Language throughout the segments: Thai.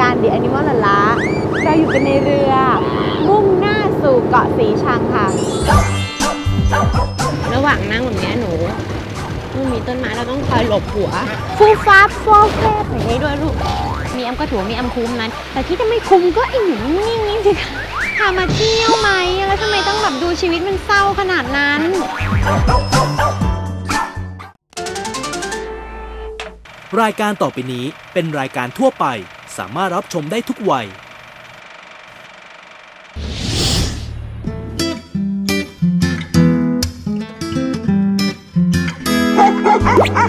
การ The Animal ละละเราอยู่กันในเรือ มุ่งหน้าสู่เกาะสีชังค่ะ ระหว่างนั่งแบบเนี้ยหนูมันมีต้นไม้เราต้องคอยหลบหัวฟูฟ้าฟอแฟบอย่างนี้ด้วยลูก มีแอมก็ถือว่ามีแอมคุ้มนั้น แต่ที่จะไม่คุ้มก็ไอ้อยู่นิ่งๆนี่สิคะพามาเที่ยวไหม แล้วทำไมต้องแบบดูชีวิตมันเศร้าขนาดนั้นรายการต่อไปนี้เป็นรายการทั่วไป สามารถรับชมได้ทุกวัย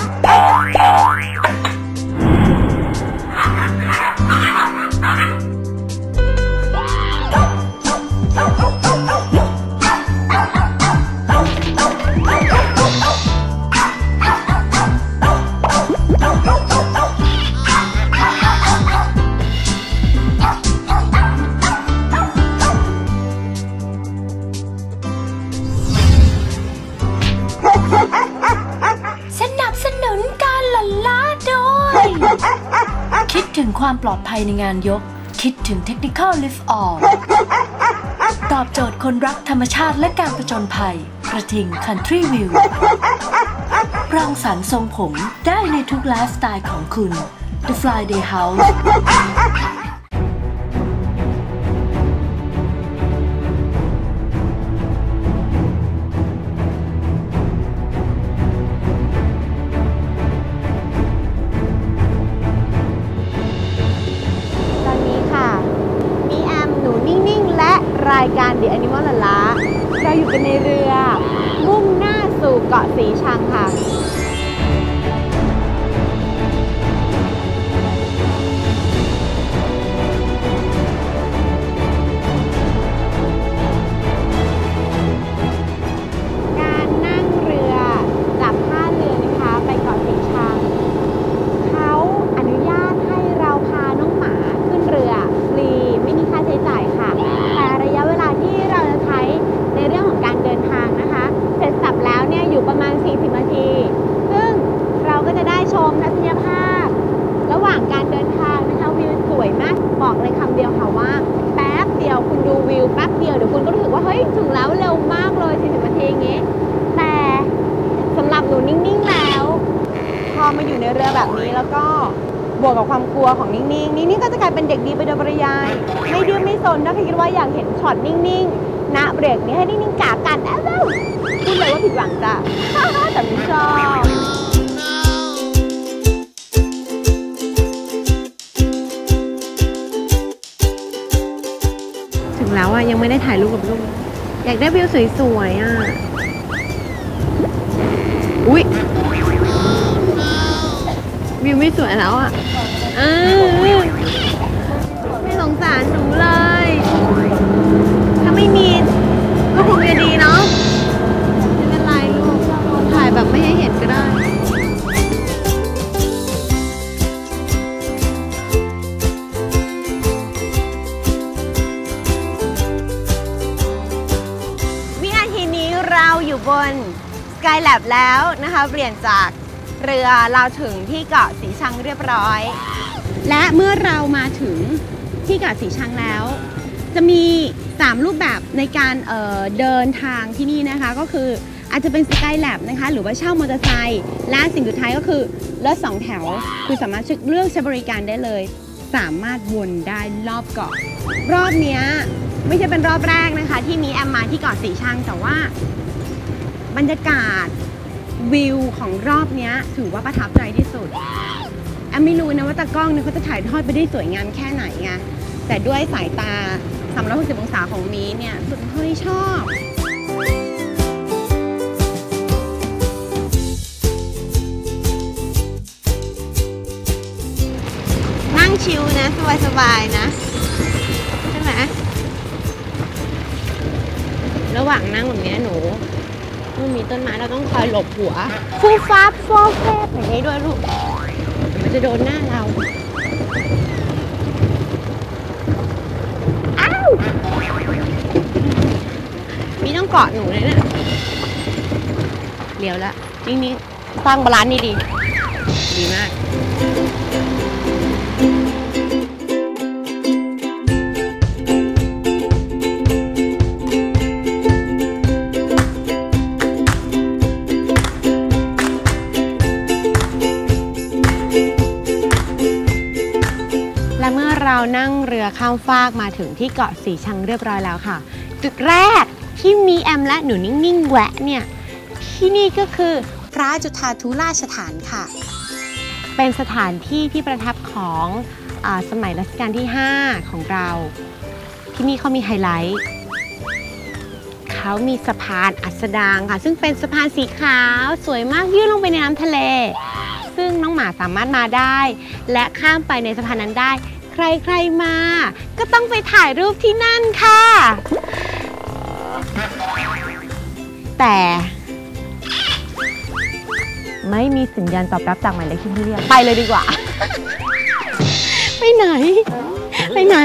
ส ยในงานยก คิดถึง Technical Lift All ตอบโจทย์คนรักธรรมชาติและการประจนภัย กระทิง Country View รังสรรค์ทรงผมได้ในทุกไลฟ์สไตล์ของคุณ The Friday House บอกเลยคำเดียวค่ะว่า แป๊บเดียวคุณดูวิวแป๊บเดียวเดี๋ยวคุณก็รู้สึกว่าเฮ้ยถึงแล้วเร็วมากเลย40นาทีอย่างงี้ แต่สำหรับหนูนิ่งๆแล้ว พอมาอยู่ในเรือแบบนี้แล้วก็บวกกับความกลัวของนิ่งๆนิ่งๆก็จะกลายเป็นเด็กดีไปโดยปริยาย ไม่ดื้อไม่สนถ้าคิดว่าอยากเห็นช็อตนิ่งๆณเบรกนี้ให้นิ่งๆกากันแอ้วพูดเลยว่าผิดหวังจ้ะแต่ไม่ชอบ ยังไม่ได้ถ่ายรูปกับลูก อยากได้วิวสวยๆอะ อุ๊ยวิวไม่สวยแล้วอะ เออไม่สงสารหนูเลย Skylab แล้วนะคะ เปลี่ยนจากเรือเราถึงที่เกาะสีชังเรียบร้อย และเมื่อเรามาถึงที่เกาะสีชังแล้ว จะมี 3 รูปแบบในการเเดินทางที่นี่นะคะ ก็คืออาจจะเป็น Skylab นะคะ หรือว่าเช่ามอเตอร์ไซค์และสิ่งสุดท้ายก็คือรถสองแถว คือสามารถเลือกใช้บริการได้เลย สามารถวนได้รอบเกาะ รอบนี้ไม่ใช่เป็นรอบแรกนะคะ ที่มีแอมมาที่เกาะสีชังแต่ว่า บรรยากาศวิวของรอบนี้ถือว่าประทับใจที่สุดแอมไม่รู้นะว่าตากล้องเนี่ยเขาจะถ่ายทอดไปได้สวยงามแค่ไหนไงแต่ด้วยสายตา 360 องศาของมีเนี่ยสุดเฮ้ยชอบนั่งชิลนะสบายๆนะ ใช่ไหมระหว่างนั่งแบบนี้หนู มันมีต้นไม้เราต้องคอยหลบหัวฟูฟ้าฟอแฟบอย่างนี้ด้วยลูกมันจะโดนหน้าเราอ้าวมีต้องเกาะหนูเลยเนี่ยเลี้ยวละนิ่งๆสร้างบาลานซ์นี่ดี ดีมาก นั่งเรือข้ามฟากมาถึงที่เกาะสีชังเรียบร้อยแล้วค่ะ จุดแรกที่มีแอมและหนูนิ่งๆแวะเนี่ยที่นี่ก็คือพระจุฑาธุราชฐานค่ะ เป็นสถานที่ที่ประทับของอสมัยรัชกาลที่ 5 ของเรา ที่นี่เขามีไฮไลท์เขามีสะพานอัสดางค่ะ ซึ่งเป็นสะพานสีขาวสวยมากยื่นลงไปในน้ำทะเล ซึ่งน้องหมาสามารถมาได้ และข้ามไปในสะพานนั้นได้ ใครๆมา ก็ต้องไปถ่ายรูปที่นั่นค่ะ แต่ไม่มีสัญญาณตอบรับจากหมายเลขที่เรียกไปเลยดีกว่า ไปไหน ไปไหน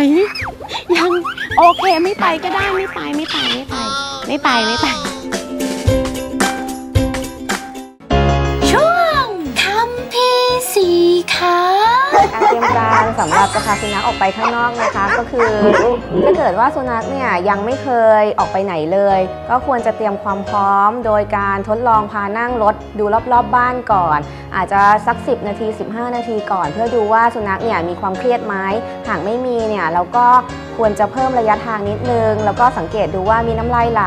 ยัง โอเคไม่ไปก็ได้ไม่ไปไม่ไปไม่ไป ไม่ไปไม่ไป สำหรับจะพาสุนัขออกไปข้างนอกนะคะ ก็คือถ้าเกิดว่าสุนัขเนี่ยยังไม่เคยออกไปไหนเลย ก็ควรจะเตรียมความพร้อม โดยการทดลองพานั่งรถดูรอบๆบบ้านก่อน อาจจะสัก 10 นาที 15 นาทีก่อน เพื่อดูว่าสุนัขเนี่ยมีความเครียดไหมหากไม่มีเนี่ยเราก็ควรจะเพิ่มระยะทางนิดนึง แล้วก็สังเกตดูว่ามีน้ำลายไหล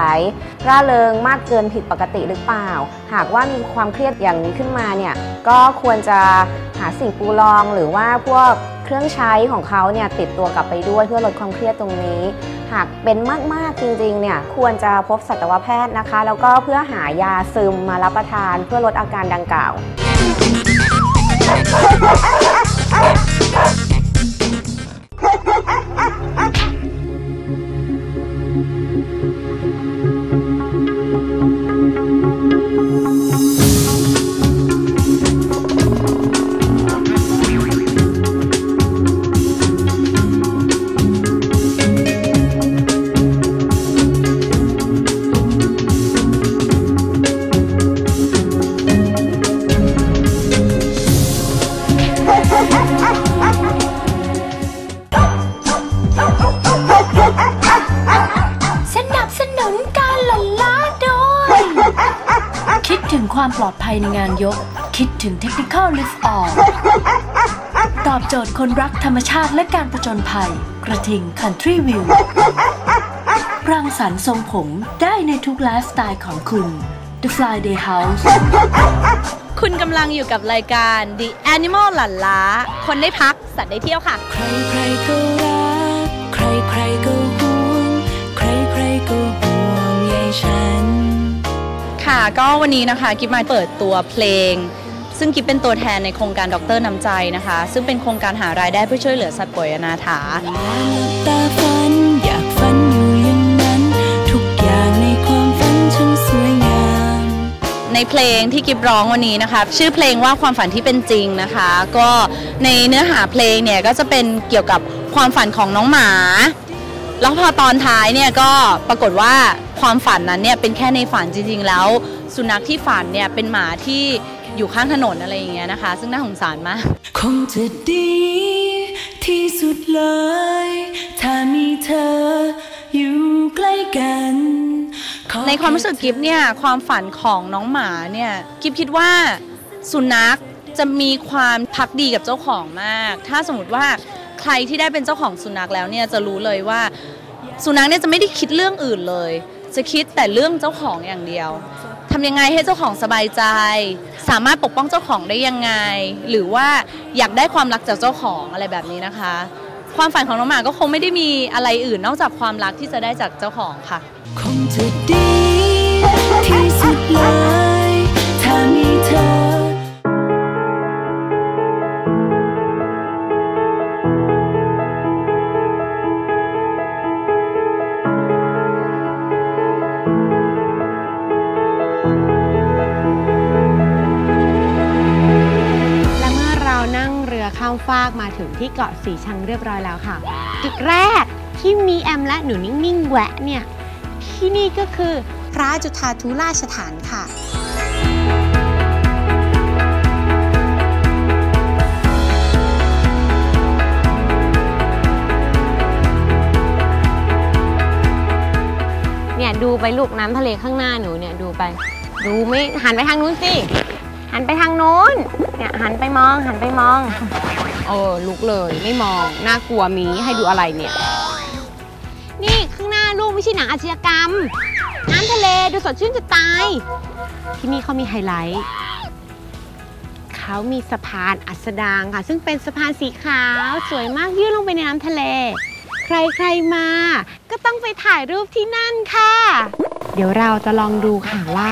ร่าเริงมากเกินผิดปกติหรือเปล่า หากว่ามีความเครียดอย่างนี้ขึ้นมาเนี่ยก็ควรจะหาสิ่งปูรองหรือว่าพวก รื่องใช้ของเขาเนี่ยติดตัวกลับไปด้วยเพื่อลดความเครียดตรงนี้ หากเป็นมากๆจริงๆเนี่ยควรจะพบสัตวแพทย์นะคะ แล้วก็เพื่อหายาซึมมารับประทานเพื่อลดอาการดังกล่าว งความปลอดภัยในงานยก คิดถึง Technical Lift Off ตอบโจทย์คนรักธรรมชาติและการผจญภัย กระทิง Country View รังสรรค์ทรงผมได้ในทุกไลฟ์สไตล์ของคุณ The Friday House คุณกำลังอยู่กับรายการ The Animal หลั่นล้า คนได้พัก สัตว์ได้เที่ยวค่ะ ใครใครๆก็รัก ใครใครๆก็ห่วง ใครใครๆก็ห่วงใยฉัน ค่ะ ก็วันนี้นะคะกิฟมาเปิดตัวเพลง ซึ่งกิฟเป็นตัวแทนในโครงการดรน้ำใจนะคะ ซึ่งเป็นโครงการหารายได้เพื่อช่วยเหลือสัตว์ป่วยอนาถาตาฝันอยากฝันอยู่อย่างนั้น ทุกอย่างในความฝันช่างสวยงาม ในเพลงที่กิฟร้องวันนี้นะคะชื่อเพลงว่าความฝันที่เป็นจริงนะคะ ก็ในเนื้อหาเพลงเนี่ยก็จะเป็นเกี่ยวกับความฝันของน้องหมา แล้วพอตอนท้ายเนี่ยก็ปรากฏว่าความฝันนั้นเนี่ยเป็นแค่ในฝันจริงๆ แล้ว สุนัขที่ฝันเนี่ยเป็นหมาที่อยู่ข้างถนนอะไรอย่างเงี้ยนะคะ ซึ่งน่าสงสารมาก คงจะดีที่สุดเลย ถ้ามีเธออยู่ใกล้กันขอในความรู้สึกกิฟเนี่ยความฝันของน้องหมาเนี่ยกิฟคิดว่าสุนัขจะมีความพักดีกับเจ้าของมาก ถ้าสมมติว่า ใครที่ได้เป็นเจ้าของสุนัขแล้วเนี่ยจะรู้เลยว่า สุนัขเนี่ยจะไม่ได้คิดเรื่องอื่นเลย จะคิดแต่เรื่องเจ้าของอย่างเดียวทำยังไงให้เจ้าของสบายใจ สามารถปกป้องเจ้าของได้ยังไง หรือว่าอยากได้ความรักจากเจ้าของอะไรแบบนี้นะคะ ความฝันของน้องหมาก็คงไม่ได้มีอะไรอื่นนอกจากความรักที่จะได้จากเจ้าของค่ะคงจะดีที่สุดเลย เกาะสีชังเรียบร้อยแล้วค่ะ จุดแรกที่มีแอมและหนูนิ่งๆแวะเนี่ยที่นี่ก็คือพระจุฑาธุราชฐานค่ะเนี่ยดูไปลูกน้ำทะเลข้างหน้าหนูเนี่ยดูไป ดูไม่หันไปทางนู้นสิ หันไปทางนู้นเนี่ยหันไปมองหันไปมอง เออลุกเลยไม่มองน่ากลัวมีให้ดูอะไรเนี่ย นี่ข้างหน้าลูกไม่ใช่หนังอาชญากรรม น้ำทะเลดูสดชื่นจะตาย ที่นี่เขามีไฮไลท์เขามีสะพานอัสดางค่ะ ซึ่งเป็นสะพานสีขาว สวยมากยื่นลงไปในน้ำทะเล ใครๆมา ก็ต้องไปถ่ายรูปที่นั่นค่ะ เดี๋ยวเราจะลองดูค่ะว่า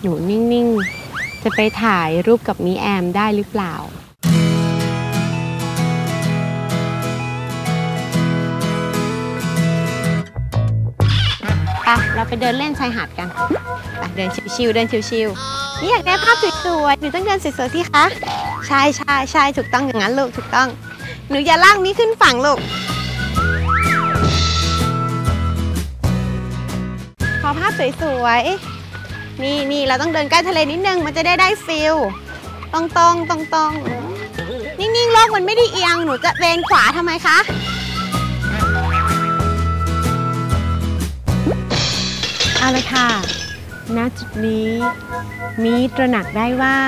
หนูนิ่งๆ จะไปถ่ายรูปกับมีแอมได้หรือเปล่า ไปเราไปเดินเล่นชายหาดกันไปเดินชิวๆเดินชิวๆนี่อยากได้ภาพสวยๆหนูต้องเดินสวยๆที่คะใช่ใช่ใช่ถูกต้องอย่างนั้นลูกถูกต้อง หนูอย่าลากนี้ขึ้นฝั่งลูกขอภาพสวยๆนี่นี่เราต้องเดินใกล้ทะเลนิดนึงมันจะได้ได้ฟิลตรงตรงตรงตรงๆนิ่งๆโลกมันไม่ได้เอียงหนูจะเบนขวาทำไมคะ เอาละค่ะ ณ จุดนี้ มีตระหนักได้ว่า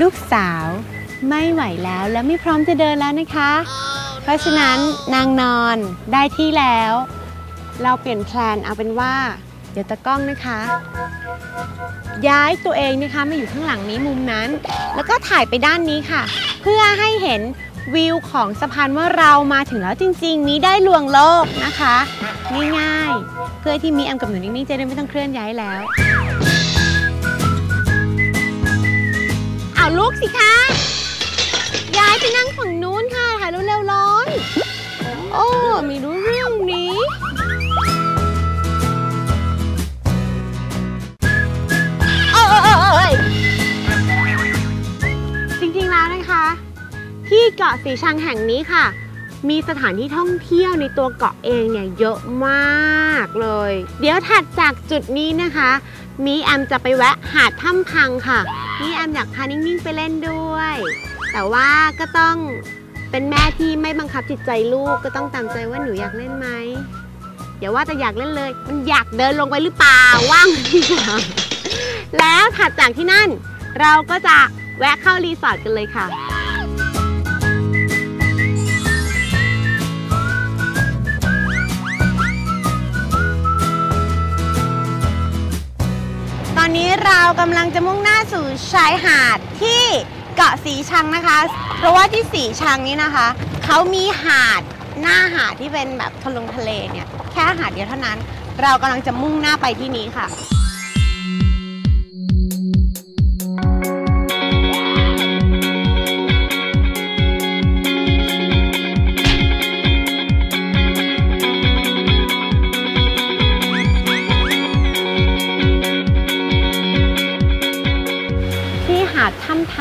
ลูกสาวไม่ไหวแล้วและไม่พร้อมจะเดินแล้วนะคะ เพราะฉะนั้นนางนอนได้ที่แล้ว เราเปลี่ยนแพลนเอาเป็นว่า เดี๋ยวตะกล้องนะคะ ย้ายตัวเองนะคะมาอยู่ข้างหลังนี้มุมนั้น แล้วก็ถ่ายไปด้านนี้ค่ะ เพื่อให้เห็น วิวของสะพานว่าเรามาถึงแล้วจริง ๆ มีได้ลวงโลกนะคะ ง่ายๆ เพื่อที่มีแอมกับหนูนิ่งๆจะได้ไม่ต้องเคลื่อนย้ายแล้ว เกาะสีชังแห่งนี้ค่ะ มีสถานที่ท่องเที่ยวในตัวเกาะเองเนี่ยเยอะมากเลย เดี๋ยวถัดจากจุดนี้นะคะ มีแอมจะไปแวะหาดถ้ำพังค่ะมี่แอมอยากพานิ่งๆไปเล่นด้วย แต่ว่าก็ต้องเป็นแม่ที่ไม่บังคับจิตใจลูกก็ต้องตามใจว่าหนูอยากเล่นไหมอย่าว่าแต่อยากเล่นเลย มันอยากเดินลงไปหรือเปล่าว่างดีกว่าแล้วถัดจากที่นั่น เราก็จะแวะเข้ารีสอร์ทกันเลยค่ะ เรากำลังจะมุ่งหน้าสู่ชายหาดที่เกาะสีชังนะคะ เพราะว่าที่สีชังนี้นะคะเขามีหาดหน้าหาดที่เป็นแบบทะลงทะเลเนี่ยแค่หาดเดียวเท่านั้น เรากำลังจะมุ่งหน้าไปที่นี้ค่ะ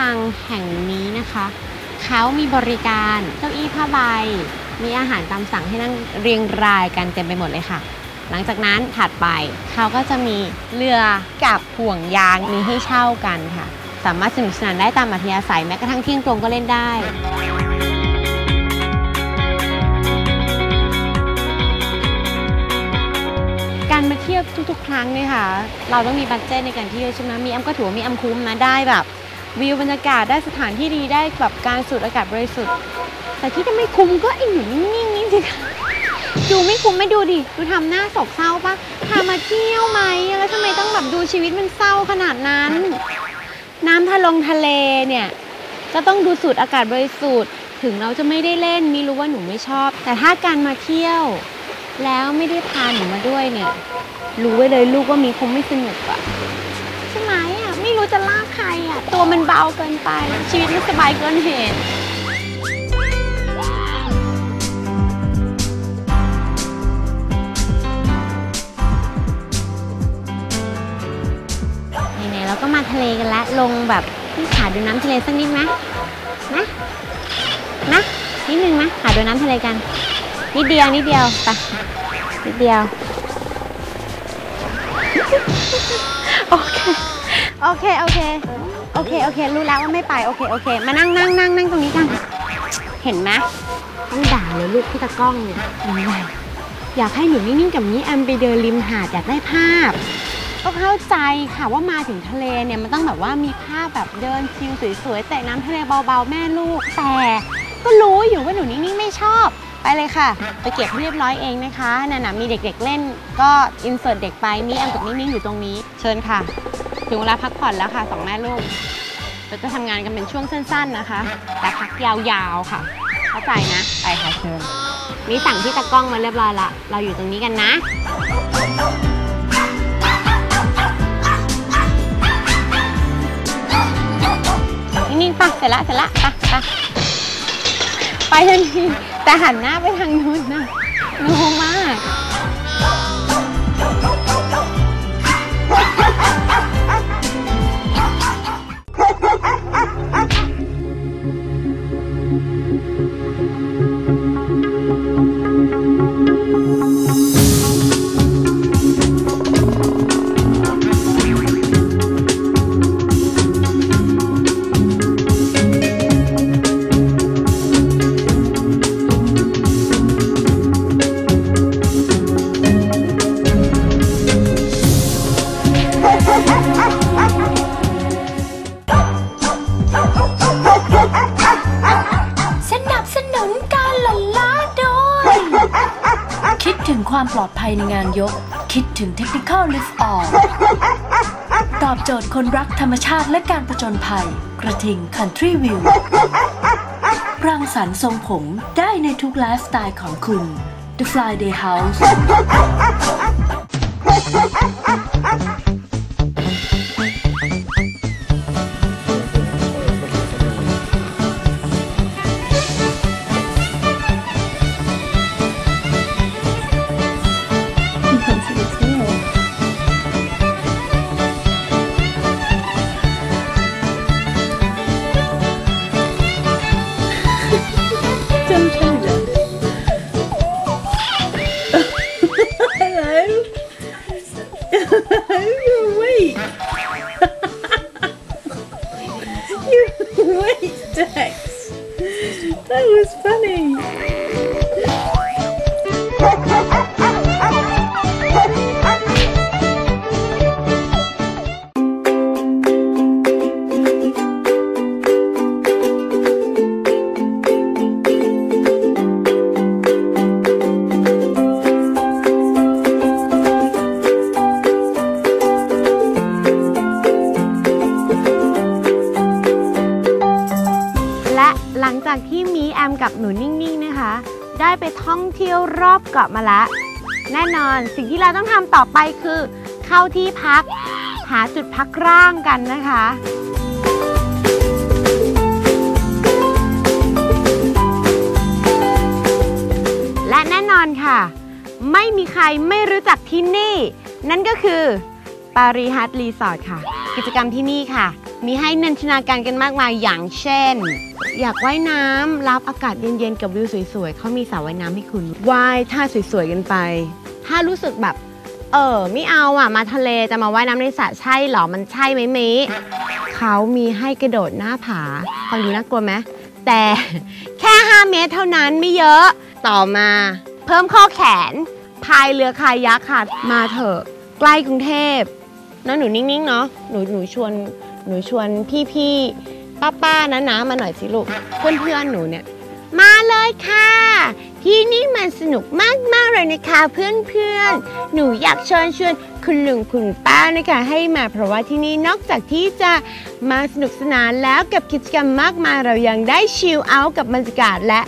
ทางแห่งนี้นะคะ เขามีบริการเก้าอี้ผ้าใบ มีอาหารตามสั่งให้นั่งเรียงรายกันเต็มไปหมดเลยค่ะ หลังจากนั้นถัดไปเขาก็จะมีเรือกับห่วงยางมีให้เช่ากันค่ะ สามารถสนุกสนานได้ตามอัธยาศัยแม้กระทั่งเที่ยงตรงก็เล่นได้การมาเที่ยวทุกๆ ครั้งเนี่ยค่ะ เราต้องมีบัตเจตในการเที่ยวใช่ไหมมีแอมก็ถือว่ามีแอมคุ้มนะได้แบบ วิวบรรยากาศได้สถานที่ดีได้แบบการสูดอากาศบริสุทธิ์ แต่ที่จะไม่คุ้มก็ไอ้อยู่นิ่งๆนี่สิคะดูไม่คุ้มไม่ดูดิ ดูทำหน้าโศกเศร้าปะพามาเที่ยวไหมแล้วทำไมต้องแบบดูชีวิตมันเศร้าขนาดนั้น น้ำทะลงทะเลเนี่ย ก็ต้องดูสูดอากาศบริสุทธิ์ ถึงเราจะไม่ได้เล่นมีรู้ว่าหนูไม่ชอบ แต่ถ้าการมาเที่ยว แล้วไม่ได้พาหนูมาด้วยเนี่ย รู้ไว้เลยลูกว่ามีคงไม่สนุกอะใช่ไหม ไม่รู้จะลากใครอะ ตัวมันเบาเกินไป ชีวิตมันสบายเกินเหตุไหนๆเราก็มาทะเลกันแล้ว ลงแบบที่หาดูน้ำทะเลสักนิดไหมนะนะนิดนึงนะหาดูน้ำทะเลกัน นิดเดียวนิดเดียวไปนิดเดียวโอเค โอเคโอเคโอเคโอเค รู้แล้วว่าไม่ไปโอเคโอเค มานั่งนั่งนั่งนั่งตรงนี้กัน เห็นไหมต้องด่าเลยลูกพี่ตะกล้องเนี่ยทำไมอยากให้หนูนิ่งๆกับนี้แอมไปเดินริมหาดอยากได้ภาพ ก็เข้าใจค่ะว่ามาถึงทะเลเนี่ยมันต้องแบบว่ามีภาพแบบเดินชิลสวยๆแต่น้ำทะเลเบาๆแม่ลูก แต่ก็รู้อยู่ว่าหนูนิ่งๆไม่ชอบไปเลยค่ะ ไปเก็บเรียบร้อยเองนะคะนั่นน่ะมีเด็กๆเล่น ก็อินเสิร์ตเด็กไปมีแอมกับนิ่งๆอยู่ตรงนี้ เชิญค่ะ ถึงเวลาพักผ่อนแล้วค่ะสองแม่ลูกเราจะทำงานกันเป็นช่วงสั้น ๆนะคะ แต่พักยาวๆค่ะ เข้าใจนะไปค่ะเชิญมีสั่งที่ตะกล้องมาเรียบร้อยละเราอยู่ตรงนี้กันนะนิ่งๆปะเสร็จละเสร็จละปะปะไปทันทีแต่หันหน้าไปทางนู้นนะงงมาก ยในงานยก คิดถึง Technical Lift All ตอบโจทย์คนรักธรรมชาติและการประจนภัย กระทิง Country View รังสรรค์ทรงผมได้ในทุกไลฟ์สไตล์ของคุณ The Friday House มกับหนูนิ่งๆนะคะ ได้ไปท่องเที่ยวรอบเกาะมาล้วแน่นอนสิ่งที่เราต้องทำต่อไปคือ เข้าที่พัก หาจุดพักร่างกันนะคะและแน่นอนค่ะ ไม่มีใครไม่รู้จักที่นี่ นั่นก็คือ ปารีฮัตรีสอร์ทค่ะ กิจกรรมที่นี่ค่ะ มีให้นันทนาการกันมากมายอย่างเช่น อยากว่ายน้ำรับอากาศเย็นๆ กับวิวสวยๆเขามีสระว่ายน้ำให้คุณว่ายท่าสวยๆกันไป ถ้ารู้สึกแบบ เออไม่เอาอะมาทะเลจะมาว่ายน้ำในสระใช่เหรอมันใช่ไหมเมเขามีให้กระโดดหน้าผาฟังดูน่ากลัวไหมแต่ แค่ 5 เมตรเท่านั้นไม่เยอะต่อมา เพิ่มข้อแขนพายเรือคายักค่ะมาเถอะใกล้กรุงเทพเนอะหนูนิ่งๆเนาะหนูหนูชวน หนูชวนพี่ๆ ป้าๆนะนะมาหน่อยสิลูก เพื่อนๆ หนูเนี่ย มาเลยค่ะ ที่นี่มันสนุกมากๆเลยนะคะเพื่อนๆ หนูอยากเชิญชวนคุณลุงคุณป้านะคะ ให้มาเพราะว่าที่นี่นอกจากที่จะมาสนุกสนานแล้วกับกิจกรรมมากมายเรายังได้ชิลเอาท์กับบรรยากาศและ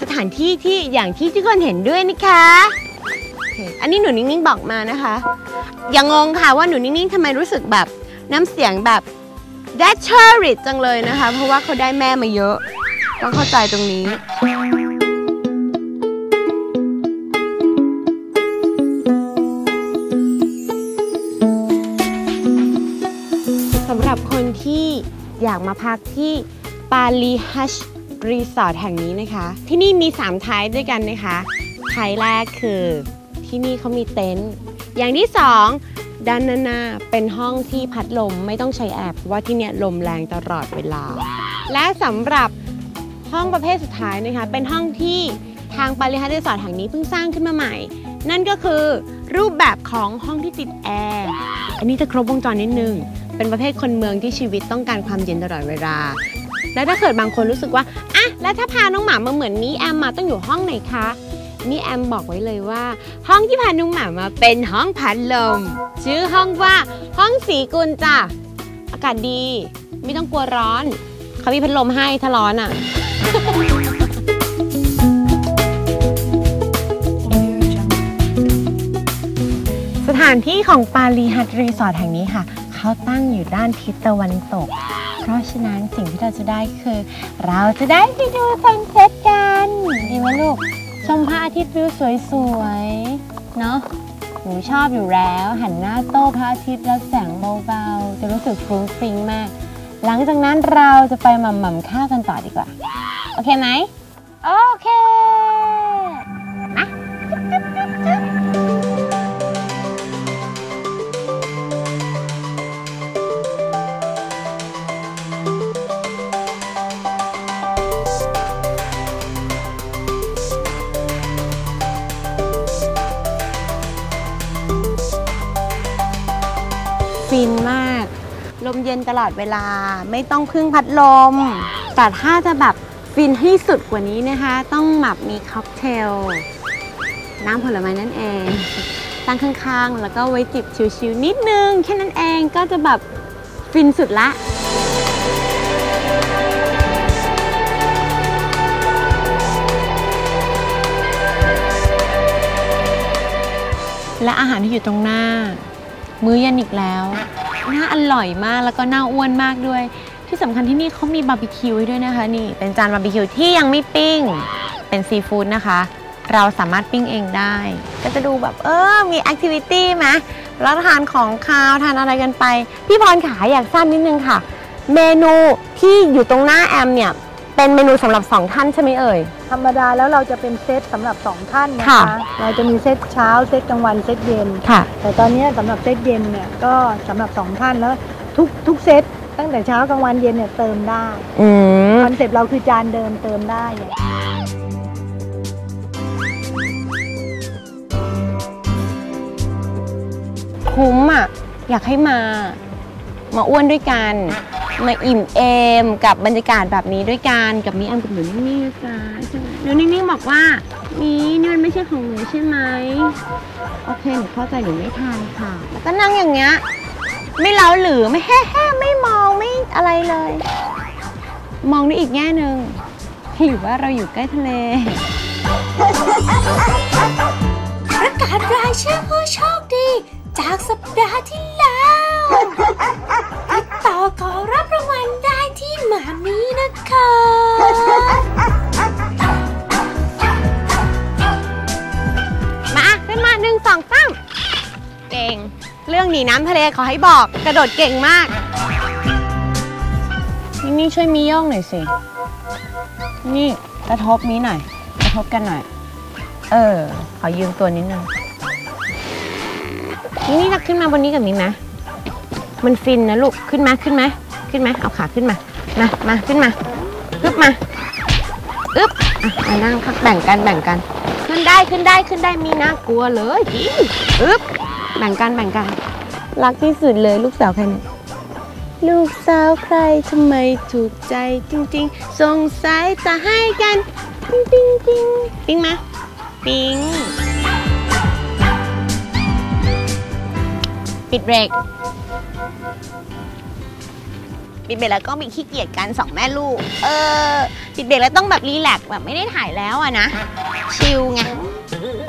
สถานที่ที่อย่างที่ทุกคนเห็นด้วยนะคะโอเคอันนี้หนูนิ่งๆบอกมานะคะ อย่างงงค่ะว่าหนูนิ่งๆทำไมรู้สึกแบบน้ำเสียงแบบ แดชเชอริตจังเลยนะคะ เพราะว่าเขาได้แม่มาเยอะ ต้องเข้าใจตรงนี้ สำหรับคนที่อยากมาพักที่ปาลีฮัชรีสอร์ทแห่งนี้นะคะ ที่นี่มี3ไทป์ด้วยกันนะคะไทป์แรกคือที่นี่เขามีเต็นท์อย่างที่2 ด้านหน้าเป็นห้องที่พัดลมไม่ต้องใช้แอร์เพราะว่าที่เนี่ยลมแรงตลอดเวลา และสำหรับห้องประเภทสุดท้ายนะคะเป็นห้องที่ทางปาริฮัตรีสอร์ทแห่งนี้เพิ่งสร้างขึ้นมาใหม่ นั่นก็คือรูปแบบของห้องที่ติดแอร์อันนี้จะครบวงจรนิดนึง เป็นประเภทคนเมืองที่ชีวิตต้องการความเย็นตลอดเวลา แล้วถ้าเกิดบางคนรู้สึกว่าอะแล้วถ้าพาน้องหมามาเหมือนมีแอมมาต้องอยู่ห้องไหนคะ มีแอมบอกไว้เลยว่า ห้องที่พาน้องหมามาเป็นห้องพัดลม ชื่อห้องว่าห้องสีกุลจ้ะอากาศดี ไม่ต้องกลัวร้อน เขามีพัดลมให้ถ้าร้อนอะสถานที่ของปาลีฮัทรีสอร์ทแห่งนี้ค่ะ เขาตั้งอยู่ด้านทิศตะวันตก เพราะฉะนั้นสิ่งที่เราจะได้คือ เราจะได้ไปดูซันเซ็ตกันดีไหมลูก มพระอาทิตย์วิวสวยๆ เนาะหนูชอบอยู่แล้วหันหน้าโต้พระอาทิตย์รับแสงเบาๆ จะรู้สึกฟรุ้งฟริ้งมาก หลังจากนั้นเราจะไปหม่ำหม่ำข้าวกันต่อดีกว่า โอเคไหม โอเค ฟินมาก ลมเย็นตลอดเวลาไม่ต้องพึ่งพัดลม แต่ถ้าจะแบบฟินให้สุดกว่านี้นะคะ ต้องแบบมีค็อกเทล น้ำผลไม้นั่นเอง ตั้งข้างๆ แล้วก็ไว้จิบชิวๆนิดนึง แค่นั้นเองก็จะแบบฟินสุดละและอาหารที่อยู่ตรงหน้า มื้อเย็นอีกแล้วน่าอร่อยมากแล้วก็น่าอ้วนมากด้วย ที่สำคัญที่นี่เขามีบาร์บีคิวให้ด้วยนะคะนี่เป็นจานบาร์บีคิวที่ยังไม่ปิ้ง เป็นซีฟู้ดนะคะ เราสามารถปิ้งเองได้ ก็จะดูแบบเออมีแอคทิวิตี้ไหมแล้วทานของคาวทานอะไรกันไป พี่พรขาอยากทราบนิดนึงค่ะ เมนูที่อยู่ตรงหน้าแอมเนี่ย เป็นเมนูสำหรับสองท่านใช่ไหมเอ่ย ธรรมดาแล้วเราจะเป็นเซตสำหรับสองท่านนะค่ะ คะ เราจะมีเซตเช้าเซตกลางวันเซตเย็น ค่ะ แต่ตอนนี้สำหรับเซตเย็นเนี่ยก็สำหรับสองท่านแล้วทุกทุกเซตตั้งแต่เช้ากลางวันเย็นเนี่ยเติมได้อืม คอนเซปต์เราคือจานเดิมเติมได้เนี่ยคุ้มอะ อยากให้มา มาอ้วนด้วยกัน มาอิ่มเอมกับบรรยากาศแบบนี้ด้วยกันกับมีแอมกับหนูนิ่งๆนะจ๊ะใช่ไหมหนูนิ่งๆบอกว่ามีนี่มันไม่ใช่ของหนูใช่ไหมโอเคหนูเข้าใจหนูไม่ทานค่ะ แล้วก็นั่งอย่างเงี้ยไม่เล้าหรือไม่แฮ่แฮ่ไม่มองไม่อะไรเลย มองในอีกแง่หนึ่งหรือว่าเราอยู่ใกล้ทะเลประกาศรายชื่อผู้โชคดี จากสัปดาห์ที่แล้วติดต่อขอรับามีนะคะมาขึ้นมาหนึ่งสองสามเก่ง เรื่องหนีน้ำทะเลขอให้บอกกระโดดเก่งมากนี่นี่ช่วยมีโย่องหน่อยสิ นี่กระทบนี้หน่อย กระทบกันหน่อย เออ ขอยืมตัวนิดนึงนี่นี่จะขึ้นมาบนนี้กับนี้ไหมมันฟินนะลูก ขึ้นมาขึ้นมาขึ้นมาเอาขาขึ้นมา มามาขึ้นมาอึบมาอึ๊บอะมานั่งพักแบ่งกันแบ่งกัน ขึ้นได้ขึ้นได้ขึ้นได้มีน่ากลัวเลยจริงอึบแบ่งกันแบ่งกัน รักที่สุดเลยลูกสาวใครเนี่ยลูกสาวใครทำไมถูกใจจริงๆ สงสัยจะให้กัน ปิ๊งปิ๊งปิ๊งปิ๊งมา ปิ๊ง ปิดเบรก ปิดเบรกแล้วก็มีขี้เกียจกันสองแม่ลูก เออปิดเบรกแล้วต้องแบบรีแลกซ์แบบไม่ได้ถ่ายแล้วอะนะ ชิลไง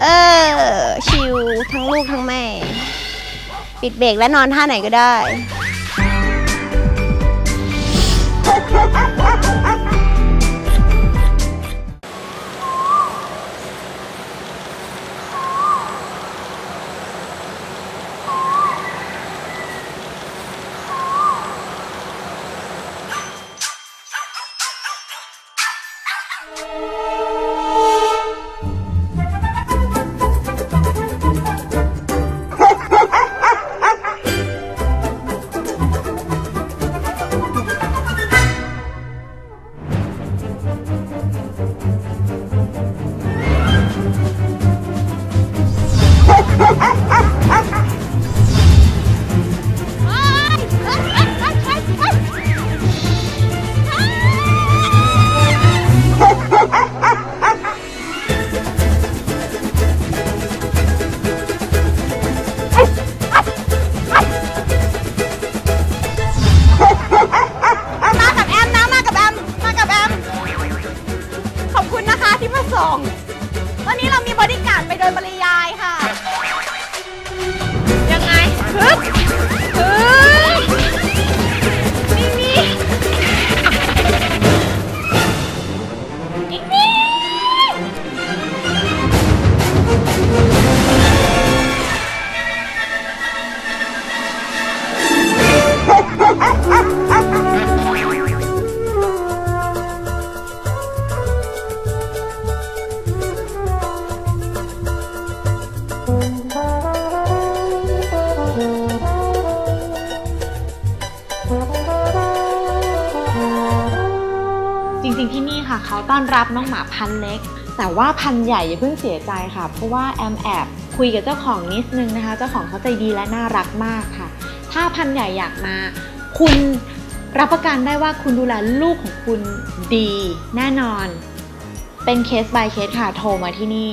เออ ชิลทั้งลูกทั้งแม่ ปิดเบรกแล้วนอนท่าไหนก็ได้ you แต่ว่าพันใหญ่อย่าเพิ่งเสียใจค่ะ เพราะว่าแอมแอบคุยกับเจ้าของนิดนึงนะคะ เจ้าของเขาใจดีและน่ารักมากค่ะ ถ้าพันใหญ่อยากมา คุณรับประกันได้ว่าคุณดูแลลูกของคุณดีแน่นอน เป็นเคส by เคสค่ะ โทรมาที่นี่